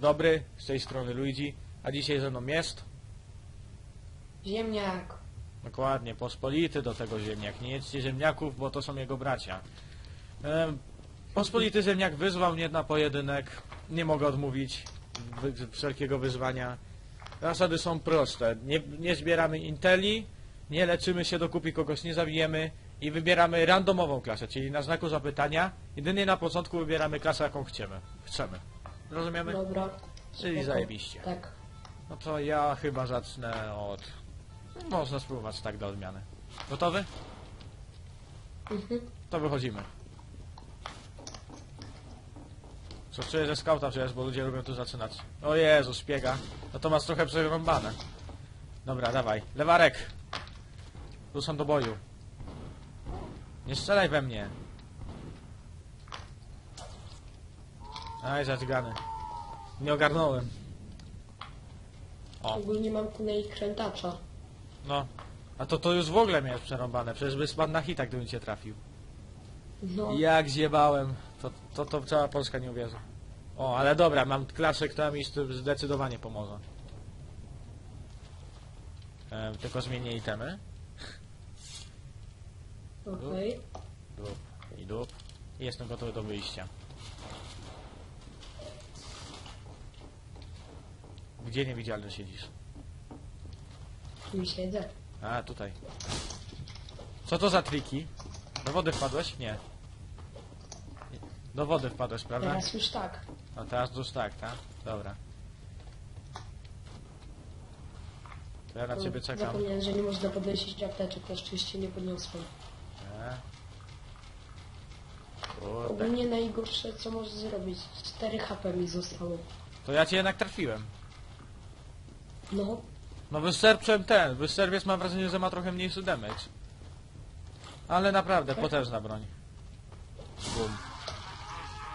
dobry, z tej strony Luigi, a dzisiaj ze mną jest, Ziemniak. dokładnie, pospolity do tego ziemniak. Nie jedzcie ziemniaków, bo to są jego bracia. Em, pospolity ziemniak wyzwał mnie na pojedynek, nie mogę odmówić wy, wszelkiego wyzwania. Zasady są proste, nie, nie zbieramy inteli, nie leczymy się dokupy, kogoś nie zabijemy i wybieramy randomową klasę, czyli na znaku zapytania, jedynie na początku wybieramy klasę, jaką chcemy. chcemy. Rozumiemy? Dobra. Czyli Spoko. zajebiście. Tak. No to ja chyba zacznę od... Można spróbować tak do odmiany. Gotowy? Mhm. To wychodzimy. Co czuję, że skauta przecież, bo ludzie lubią tu zaczynać. O Jezu, szpiega. No to masz trochę przerąbane. Dobra, dawaj. Lewarek. Ruszam do boju. Nie strzelaj we mnie. Aj, zaczgany. Nie ogarnąłem. O. Ogólnie mam i krętacza. No. A to to już w ogóle miałeś przerąbane. Przecież by spadł na hita, gdybym cię trafił. No. Jak zjebałem. To, to, to cała Polska nie uwierzy. O, ale dobra, mam klasę, która mi z zdecydowanie pomoże. E, tylko zmienię itemy. Okej. Dup i dup. I jestem gotowy do wyjścia. Gdzie niewidzialny siedzisz? Tu siedzę. A, tutaj. Co to za triki? Do wody wpadłeś? Nie. Do wody wpadłeś, prawda? Teraz już tak. No teraz już tak, tak? Dobra. To ja na ciebie czekam. Zapomniałem, że nie można podnosić apteczek, to oczywiście nie podniosłem. Nie. Kurde. Ogólnie najgorsze co możesz zrobić. 4 HP mi zostało. To ja cię jednak trafiłem. No. No wysterpczem ten. Wysterwiec mam wrażenie, że ma trochę mniejszy damage. Ale naprawdę, Tak? potężna broń. Bum.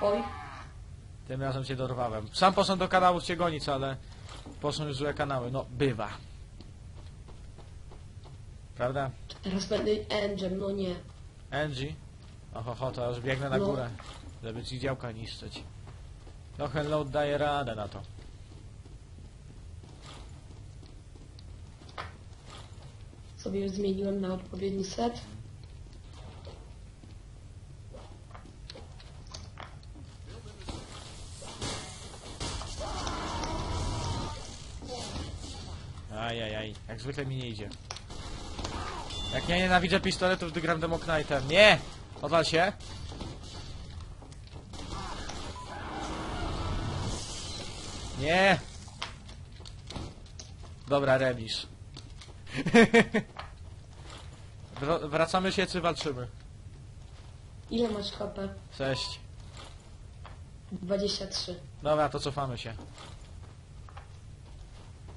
Oj. Tym razem cię dorwałem. Sam poszedłem do kanału cię gonić, ale poszły już złe kanały. No, bywa. Prawda? Teraz będę engine, no nie. Angie? Oho, ho, to już biegnę na No. górę, żeby ci działka niszczyć. No hello daje radę na to. Sobie już zmieniłem na odpowiedni set. Ajajaj, jak zwykle mi nie idzie. Jak ja nienawidzę pistoletów, gdy gram Demo Knightem. Nie! Odwal się! Nie! Dobra, remis. Wro- Wracamy się, czy walczymy? Ile masz HP? Cześć. 23. Dobra, to cofamy się.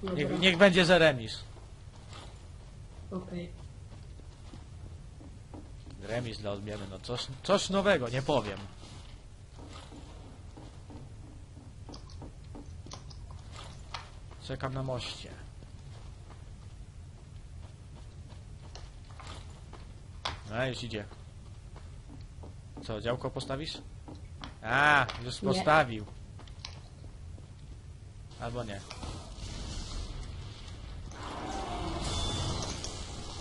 Dobra. Niech, niech będzie za remis. Okej. Remis dla odmiany, no coś, coś nowego, nie powiem. Czekam na moście. A, już idzie. Co, działko postawisz? A, już Nie. postawił. Albo nie.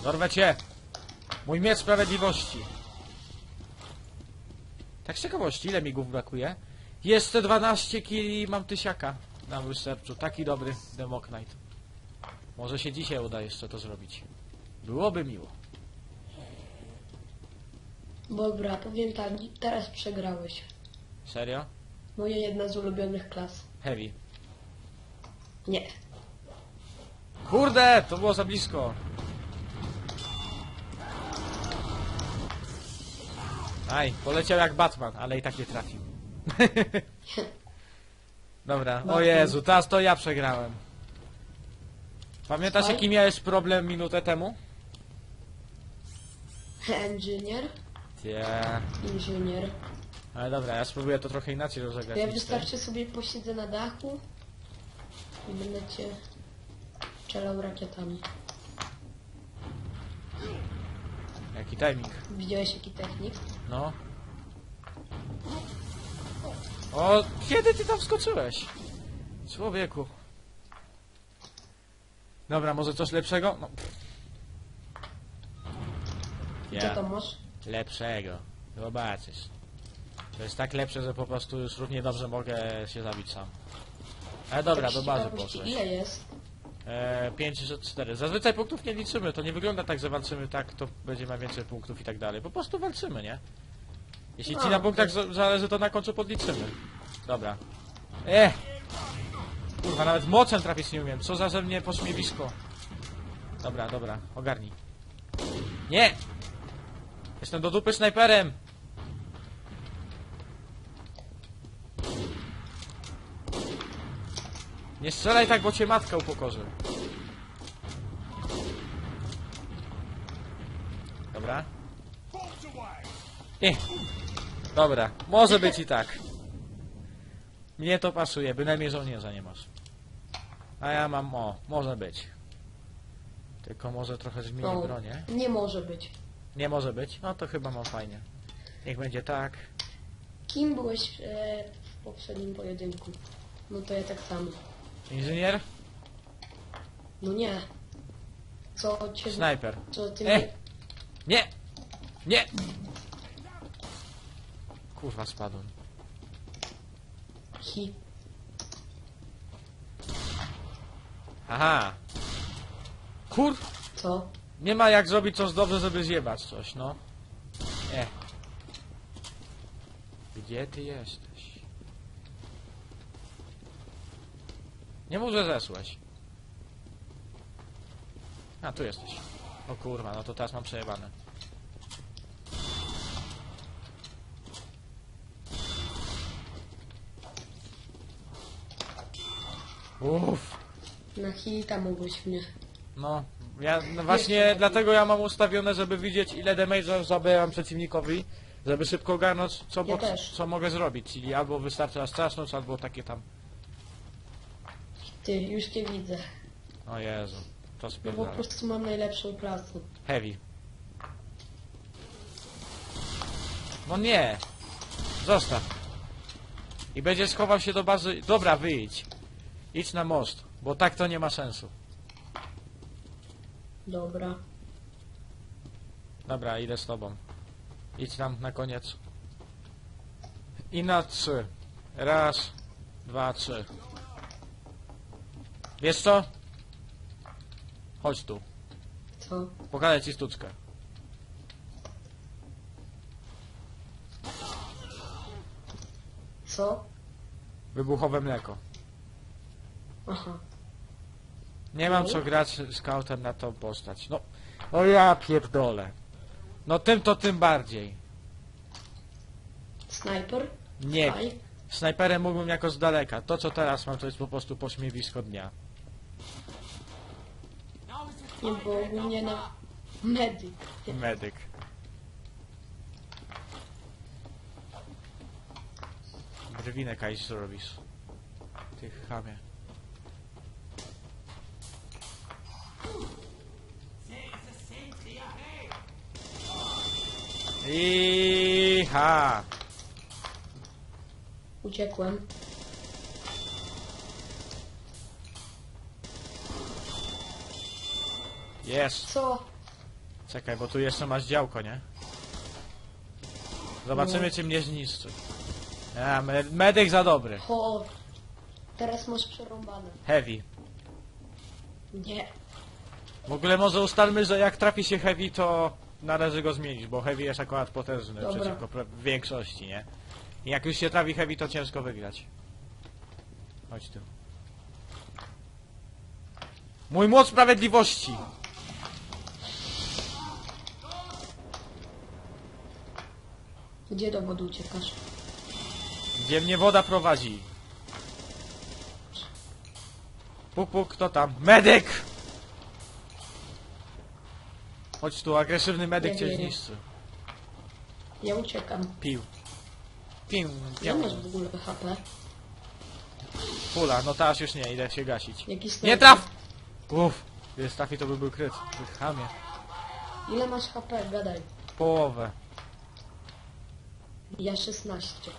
Dorwę cię! Mój miecz sprawiedliwości. Tak z ciekawości, ile mi głów brakuje? Jest te 12 kili i mam tysiaka na wystarczu. Taki dobry Demoknight. Może się dzisiaj uda jeszcze to zrobić. Byłoby miło. Dobra, powiem tak, teraz przegrałeś. Serio? Moja jedna z ulubionych klas. Heavy. Nie. Kurde, to było za blisko. Aj, poleciał jak Batman, ale i tak nie trafił. Dobra, o. Jezu, teraz to ja przegrałem. Pamiętasz Słuchaj? jaki miałeś problem minutę temu? Engineer, Nie. inżynier. Ale dobra, ja spróbuję to trochę inaczej rozegrać. Ja niż ty. wystarczy sobie posiedzę na dachu i będę cię strzelał rakietami. Jaki timing. Widziałeś jaki technik? No. O, kiedy ty tam wskoczyłeś? Człowieku. Dobra, może coś lepszego? No. Co to masz? Lepszego. Zobaczysz. To jest tak lepsze, że po prostu już równie dobrze mogę się zabić sam. Ale dobra, do bazy poszłeś. Ile jest? E, 5 czy 4. Zazwyczaj punktów nie liczymy, to nie wygląda tak, że walczymy tak, to będzie ma więcej punktów i tak dalej. Po prostu walczymy, nie? Jeśli ci A, na punktach za- zależy, to na końcu podliczymy. Dobra. Eh! Kurwa, nawet mocem trafić nie umiem. Co za ze mnie pośmiewisko. Dobra, dobra, ogarnij. Nie! Jestem do dupy snajperem! Nie strzelaj tak, bo cię matka upokorzy. Dobra. Nie. Dobra, może być i tak. Mnie to pasuje, bynajmniej żołnierza nie masz. A ja mam, o, może być. Tylko może trochę zmienię No, bronię. nie może być. Nie może być? No to chyba mam fajnie. Niech będzie tak. Kim byłeś e, w poprzednim pojedynku? No to ja tak samo. Inżynier? No nie. Co cię... Snajper. Co ty mnie... Nie! Nie! Kurwa, spadłem. Hi. Aha! Kur... Co? Nie ma jak zrobić coś dobrze, żeby zjebać coś, no. Nie. Gdzie ty jesteś? Nie mów, że zesłeś. A, tu jesteś. O kurwa, no to teraz mam przejebane. Uff. Na hita mogłeś mnie. No, ja no właśnie dlatego ja mam ustawione, żeby widzieć ile damage'a zabieram przeciwnikowi, żeby szybko ogarnąć co, Ja bo, też. co mogę zrobić, czyli albo wystarczy raz strasznąć, albo takie tam... Ty, już cię widzę. O Jezu, to No po spierdala. prostu mam najlepszą pracę. Heavy. No nie! Zostaw. I będzie schował się do bazy... Dobra, wyjdź. Idź na most, bo tak to nie ma sensu. Dobra. Dobra, idę z tobą. Idź tam na koniec. I na trzy. Raz, dwa, trzy. Wiesz co? Chodź tu. Co? Pokażę ci sztuczkę. Co? Wybuchowe mleko. Aha. Nie mam co grać scoutem na tą postać. No, o ja pierdolę. No tym to tym bardziej. Snajper? Nie, Faj. snajperem mógłbym jako z daleka. To co teraz mam to jest po prostu pośmiewisko dnia. Nie, bo ogólnie na... Medyk. Medyk. Brwinek kaj zrobisz. Ty chamie. Iha! Uciekłem. Jest! Co? Czekaj, bo tu jeszcze masz działko, nie? Zobaczymy, czy mnie zniszczy. A, me medyk za dobry. Ho. Teraz masz przerąbane. Heavy. Nie. W ogóle może ustalmy, że jak trafi się heavy, to należy go zmienić, bo heavy jest akurat potężny Dobra. przeciwko większości, nie? I jak już się trafi heavy, to ciężko wygrać. Chodź tu. Mój młot sprawiedliwości! Gdzie do wody uciekasz? Gdzie mnie woda prowadzi? Puk, puk, kto tam? Medyk! Chodź tu, agresywny medyk Nie cię zniszczy. Ja uciekam. Pił. Pił, Ja pił. masz w ogóle HP. Pula, no teraz już nie, idę się gasić. Jaki Nie traf! Uff, gdyby trafi to by był kryt. Ty chamie. Ile masz HP? Gadaj. Połowę. Ja 16.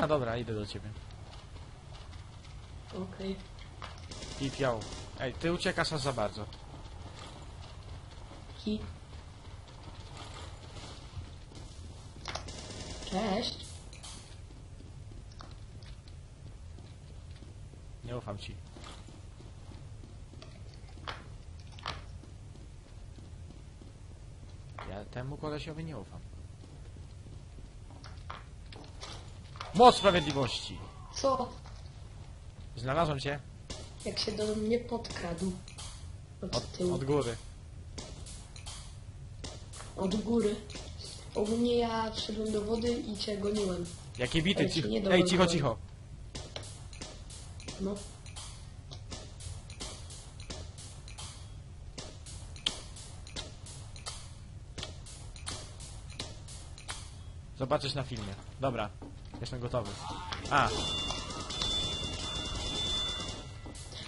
A dobra, idę do ciebie. Okej. I piał. Ej, ty uciekasz aż za bardzo. Ki. Cześć. Nie ufam ci. Ja temu kolesiowi nie ufam. Moc sprawiedliwości! Co? Znalazłem cię Jak się do mnie podkradł. Od, od, tyłu. od góry. Od góry. Ogólnie ja wszedłem do wody i cię goniłem. Jakie bity, ci cicho. nie Ej, cicho, cicho. No. Zobaczysz na filmie. Dobra, jestem gotowy. A,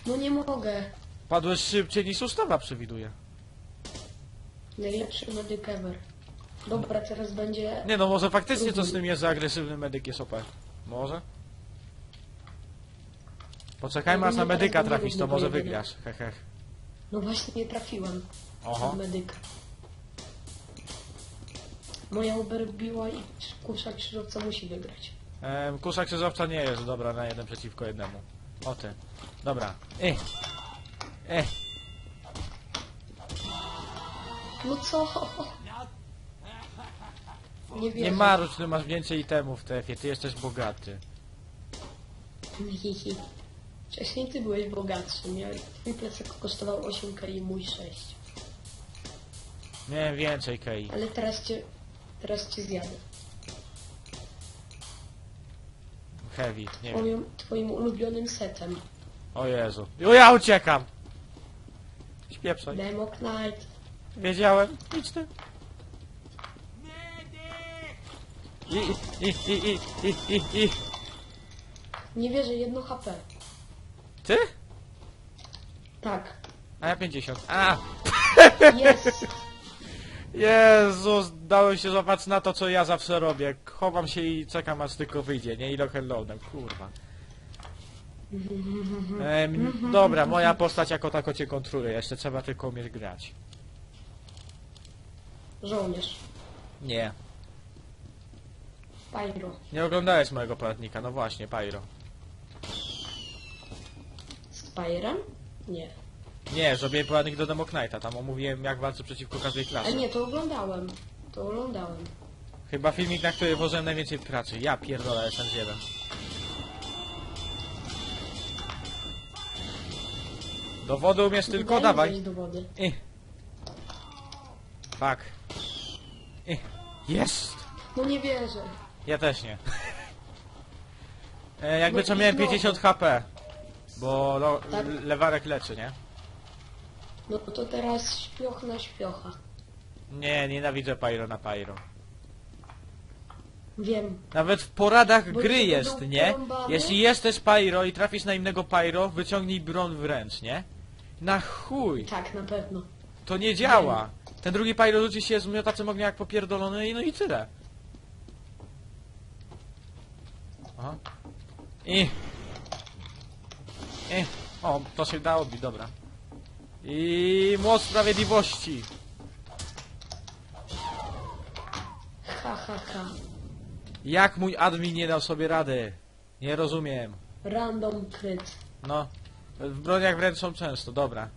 No nie mogę. padłeś szybciej niż ustawa przewiduje. Najlepszy medyk ever. Dobra, teraz będzie... Nie no, może faktycznie co z tym jest, że agresywny medyk jest OP. Może? Poczekajmy aż na medyka trafisz, to może wygrasz. Hehech. No właśnie nie trafiłem. Oho. Medyk. Moja Uber biła i kusza krzyżowca musi wygrać. Ehm, kusza krzyżowca nie jest dobra na jeden przeciwko jednemu. O ty. Dobra. Eh. Eh. No co? Nie wierzę. Nie marudź, ty masz więcej itemów w TF-ie, ty jesteś bogaty. Hihi. Wcześniej ty byłeś bogatszy. Miałeś, twój plecak kosztował 8k i mój 6. Miałem więcej, Kei. Ale teraz cię... Teraz cię zjadę. Heavy, nie wiem. Twoim, twoim ulubionym setem. O Jezu. O, ja uciekam! Śpieprzaj. Demo Knight. Wiedziałem. Idź ty. I, i, i, i, i, i, i, i. Nie wierzę, jedno HP. Ty? Tak. A ja 50. A! Jest. Jezus, dałem się złapać na to, co ja zawsze robię. Chowam się i czekam, aż tylko wyjdzie, nie? I lock and loadem, kurwa. Em, dobra, moja postać jako tako cię kontroluje. Jeszcze trzeba tylko umieć grać. Żołnierz. Nie. Pyro. Nie oglądałeś mojego poradnika, no właśnie, Pyro. Z Pyrem? Nie. Nie, zrobiłem poradnik do Demo Knighta, tam omówiłem jak walczy przeciwko każdej A klasie. nie, to oglądałem. To oglądałem. Chyba filmik, na który włożyłem najwięcej pracy. Ja pierdolę, SN1. Do wody umiesz tylko, Daj mi dawaj. wejść do wody. I. Fuck. I. Jest! No nie wierzę. Ja też nie. E, jakby co miałem znowu. 50 HP. Bo no, Tak? lewarek leczy, nie? No to teraz śpioch na śpiocha. Nie, nienawidzę Pyro na Pyro. Wiem. Nawet w poradach Bo gry ci jest, będą nie? porąbane? Jeśli jesteś Pyro i trafisz na innego Pyro, wyciągnij broń w ręcz, nie? Na chuj! Tak, na pewno. To nie działa! Ten drugi Pyro rzuci się z miotacem ognia jak popierdolony i no i tyle. Aha. I... I... O, to się da odbić, dobra. I... Moc Sprawiedliwości! Ha, ha, ha. Jak mój admin nie dał sobie rady? Nie rozumiem. Random kryt. No, w broniach wręcz są często, dobra.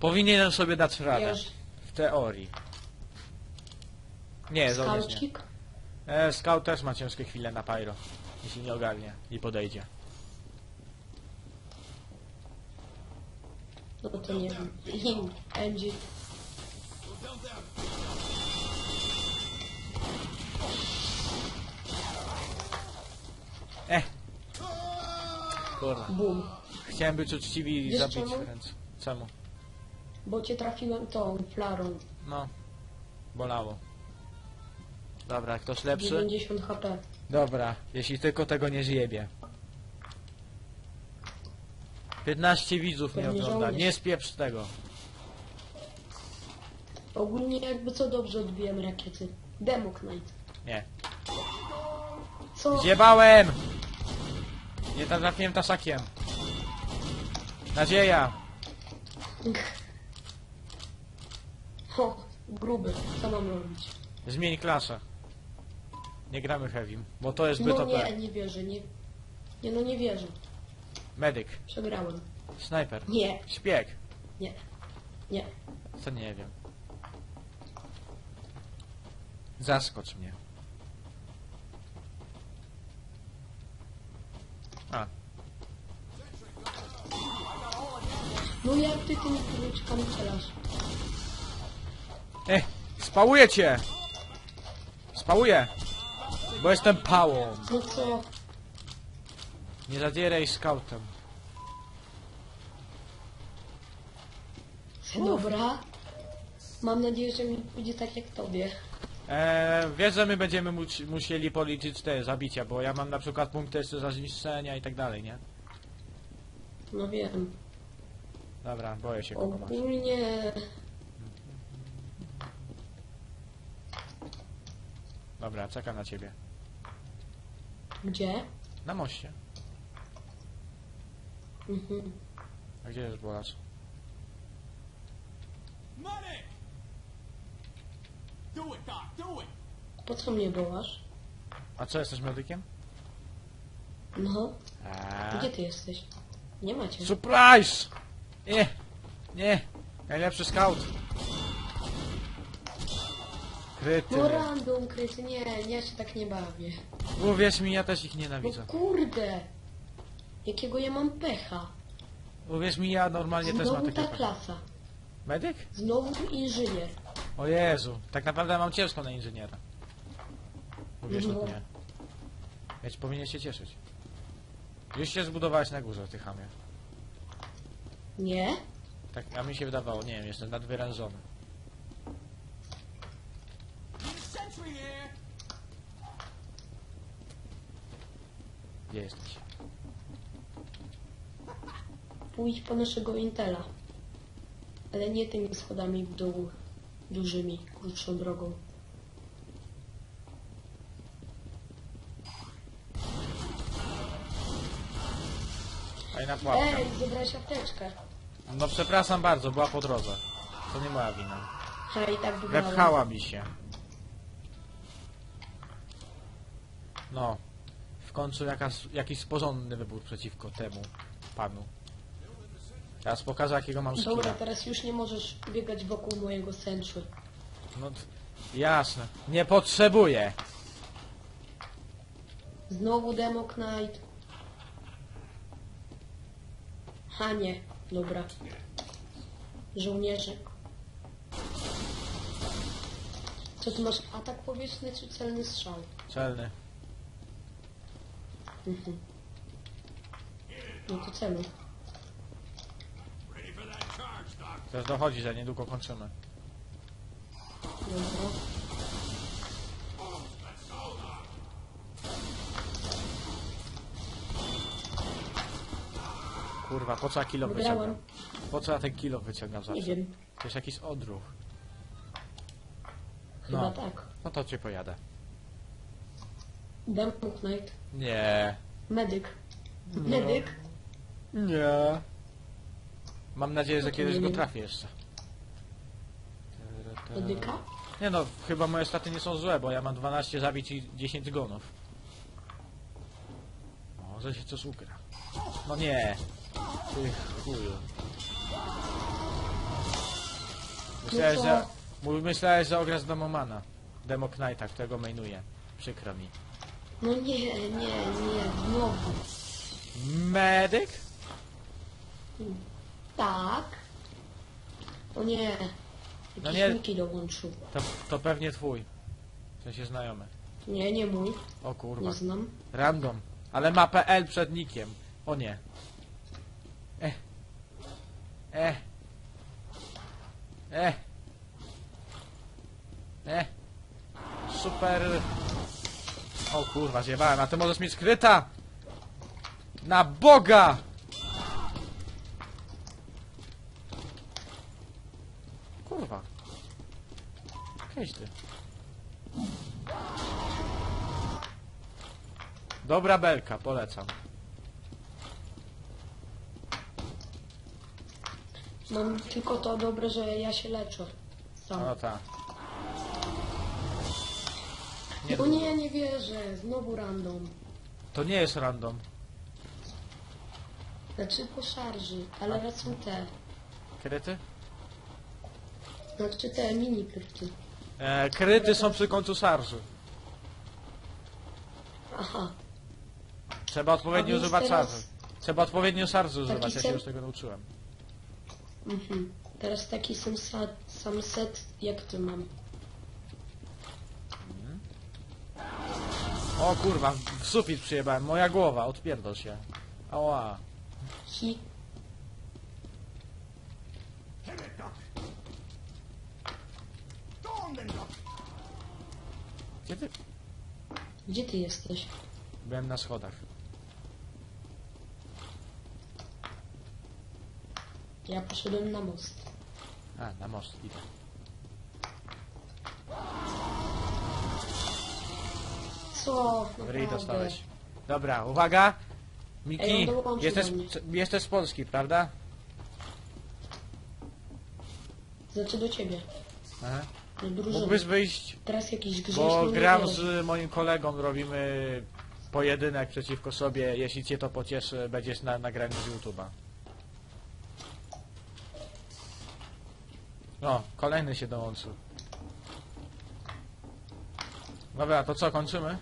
Powinienem sobie dać radę. Już. W teorii. Nie, żołnierz nie. E, Scout też ma ciężkie chwile na pyro. Jeśli nie ogarnie i podejdzie. No to nie wiem. MG. Eh. Kurwa. Boom. Chciałem być uczciwy i Wiesz zabić czemu? wręcz. Czemu? Bo cię trafiłem tą flarą. No. Bolało. Dobra, ktoś lepszy? 90 HP. Dobra, jeśli tylko tego nie zjebie. 15 widzów mnie Pewnie ogląda, żołnierz. nie spieprz tego. Ogólnie jakby co dobrze odbiłem rakiety. Demo Knight. Nie. Co? Zjebałem! Nie trafiłem tasakiem. Nadzieja! O, gruby. Co mam robić? Zmień klasę. Nie gramy heavy, bo to jest zbyt No OP. nie, nie wierzę, nie. Nie no nie wierzę. Medyk, Przegrałem. snajper, Nie, szpieg. nie, nie. Co nie wiem. Zaskocz mnie. A, No jak ty tymi króliczkami strzelasz? Eh, spałuję cię! Spałuję! Bo jestem pałą. No co? Nie zadzieraj scoutem. Dobra. Mam nadzieję, że mi pójdzie tak jak tobie. Eee, wiesz, że my będziemy mu musieli policzyć te zabicia, bo ja mam na przykład punkty jeszcze za zniszczenia i tak dalej, nie? No wiem. Dobra, boję się kogo masz. Ogólnie... Dobra, czekam na ciebie. Gdzie? Na moście. Mhm. A gdzie jest Bolas? Money! Do it, Doc, do it! Po co mnie wołasz? A co, jesteś medykiem? No. Eee. Gdzie ty jesteś? Nie macie. Surprise! Nie, nie, najlepszy scout. Kryty. No random kryty, nie, ja się tak nie bawię. Uwierz mi, ja też ich No nienawidzę. kurde! Jakiego ja mam pecha? Uwierz mi, ja normalnie też mam Znowu takie... ta klasa. Medyk? Znowu inżynier. O Jezu, tak naprawdę mam ciężko na inżyniera. Uwierz No. lub nie. Więc powinien się cieszyć. Już się zbudowałeś na górze, ty chamie. Nie? Tak, a mi się wydawało, nie wiem, jestem nadwyrężony. Gdzie jesteś? Pójdź po naszego Intela. Ale nie tymi schodami w dół dużymi, krótszą drogą. Fajna pułapka. Ej, zebrałeś apteczkę. No przepraszam bardzo, była po drodze. To nie moja wina. A i tak wygrałem. Wepchała mi się. No. W końcu jakaś, jakiś porządny wybór przeciwko temu panu. Teraz pokażę jakiego mam Dobra, skilla. teraz już nie możesz biegać wokół mojego sęczły. No jasne. Nie potrzebuję. Znowu Demo Knight. Ha nie, dobra. Żołnierzyk. Co ty masz? Atak powietrzny czy celny strzał? Celny. Mhm. No to celu. Też dochodzi, że niedługo kończymy. Dobra. Kurwa, po co ja kilo Wygrałem. wyciągam? Po co ja ten kilo wyciągam Nie zawsze? wiem. To jest jakiś odruch. Chyba No. tak. No to cię pojadę. Demo Knight. Nie. Medyk. No. Medyk. Nie. Mam nadzieję, że No kiedyś go trafię jeszcze. Medyka? Nie no, chyba moje staty nie są złe, bo ja mam 12 zabić i 10 zgonów. Może się coś ugra. No nie. Ty chuju. Myślałeś, No że, myślałeś, że ograsz Demomana. Demo Knighta, którego mainuję. Przykro mi. No nie, nie, nie, znowu. Medyk? Tak. O nie. Jakiś No nie. Miki dołączył. To, to pewnie twój. W sensie znajomy. Nie, nie mój. O kurwa. Nie znam. Random. Ale ma PL przed nikiem. O nie. Eh. Eh. Eh. Eh. Super. O kurwa, zjebałem, a ty możesz mieć skryta! Na Boga! Kurwa. Jakieś ty. Dobra belka, polecam. Mam tylko to dobre, że ja się leczę. Sam. No tak. Nie, o nie, nie wierzę. Znowu random. to nie jest random. Znaczy po szarży, ale raz są te. Kryty? Znaczy te mini krypty. E, kryty są przy końcu sarży. Aha. Trzeba odpowiednio A więc używać teraz- sarży. Trzeba odpowiednio sarży używać, ja się cel- już tego nauczyłem. Mhm. Teraz taki sam, sa, sam set jak ty mam. O kurwa, w sufit przyjebałem, moja głowa, odpierdol się. Ała. Hi. Gdzie ty? Gdzie ty jesteś? Byłem na schodach. Ja poszedłem na most. A, na most idę. Co? Ryj Naprawdę. dostałeś. Dobra, uwaga! Ej, Miki, dołączył jesteś, do mnie. jesteś z Polski, prawda? Znaczy do ciebie. Aha. Drużyny. Mógłbyś wyjść, Teraz jakiś grzeszny bo gram z moim kolegą, robimy pojedynek przeciwko sobie. Jeśli cię to pocieszy, będziesz na nagraniu z YouTube'a. O, kolejny się dołączył. Dobra, to co, kończymy?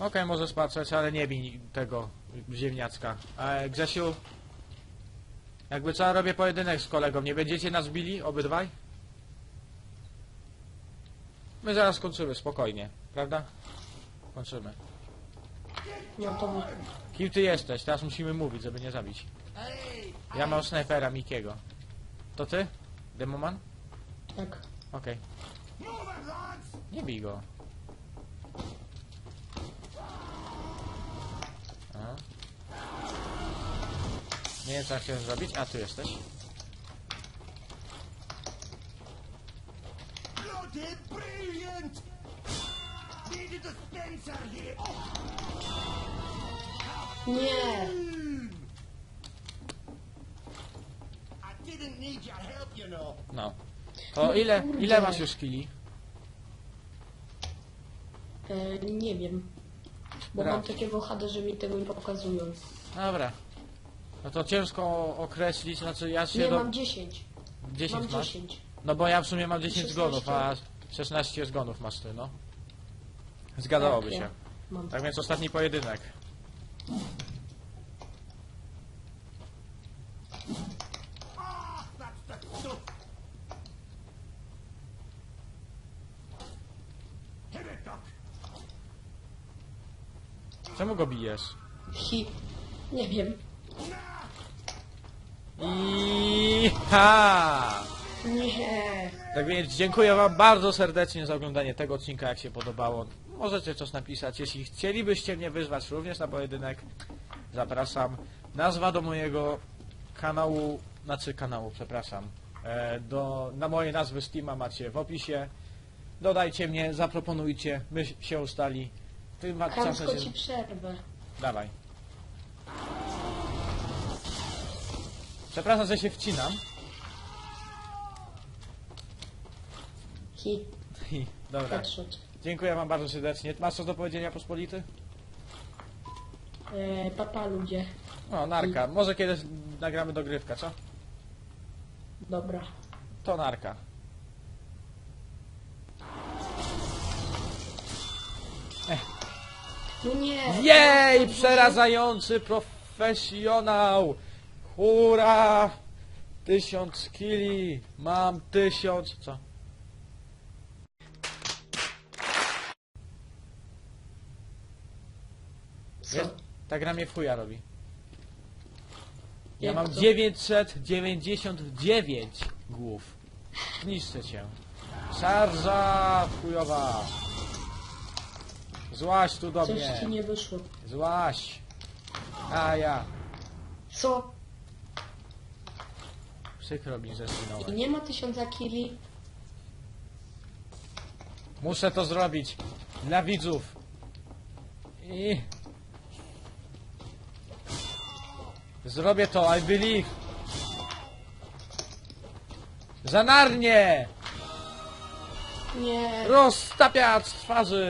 Okej, możesz patrzeć, ale nie bij tego ziemniacka. E, Grzesiu, jakby co, robię pojedynek z kolegą. Nie będziecie nas bili, obydwaj? My zaraz kończymy, spokojnie, prawda? Kończymy. No to Kim ty jesteś? Teraz musimy mówić, żeby nie zabić. Ja mam snajpera Mikiego. To ty? Demoman? tak. Okej. Lads. Nie bij go. Aha. Nie wiem co chciałem zrobić, a tu jesteś. Nie! No. To ile, ile masz już kili? E, nie wiem. Bo Raz. mam takiego HD, że mi tego nie pokazują. Dobra. No to ciężko określić, znaczy ja się Nie, do... mam 10. 10 Mam masz? 10. No bo ja w sumie mam 10 16. zgonów, a 16 zgonów masz ty, no. Zgadzałoby Tak, się. ja. Tak więc ostatni pojedynek. Czemu go bijesz? Hi. Nie wiem. I ha! Nie. Tak więc dziękuję Wam bardzo serdecznie za oglądanie tego odcinka, jak się podobało. Możecie coś napisać. Jeśli chcielibyście mnie wyzwać również na pojedynek, zapraszam. Nazwa do mojego kanału, znaczy kanału, przepraszam. E, do, na moje nazwy Steama macie w opisie. Dodajcie mnie, zaproponujcie, my się ustali. Tym wa- czasem Kamsko się... ci przerwę. Dawaj. Przepraszam, że się wcinam. Hi. Dobra. Dziękuję Wam bardzo serdecznie. Masz coś do powiedzenia pospolity? E, papa ludzie. O, narka. Może kiedyś nagramy dogrywkę, co? Dobra. To narka. No nie. Jej! Przerażający profesjonał! Hurra! Tysiąc kili! Mam tysiąc... Co? Co? Jest? Ta gra mnie w chuja robi. Ja Jak mam to? 999 głów. Zniszczę cię. Szarża chujowa. Złaś tu do Coś mnie. ci nie wyszło. Złaś. A ja. Co? Przykro mi, że I nie ma tysiąca kili. Muszę to zrobić. Dla widzów. I... Zrobię to, I believe. Zanarnie! Nie. Roztapiacz twarzy!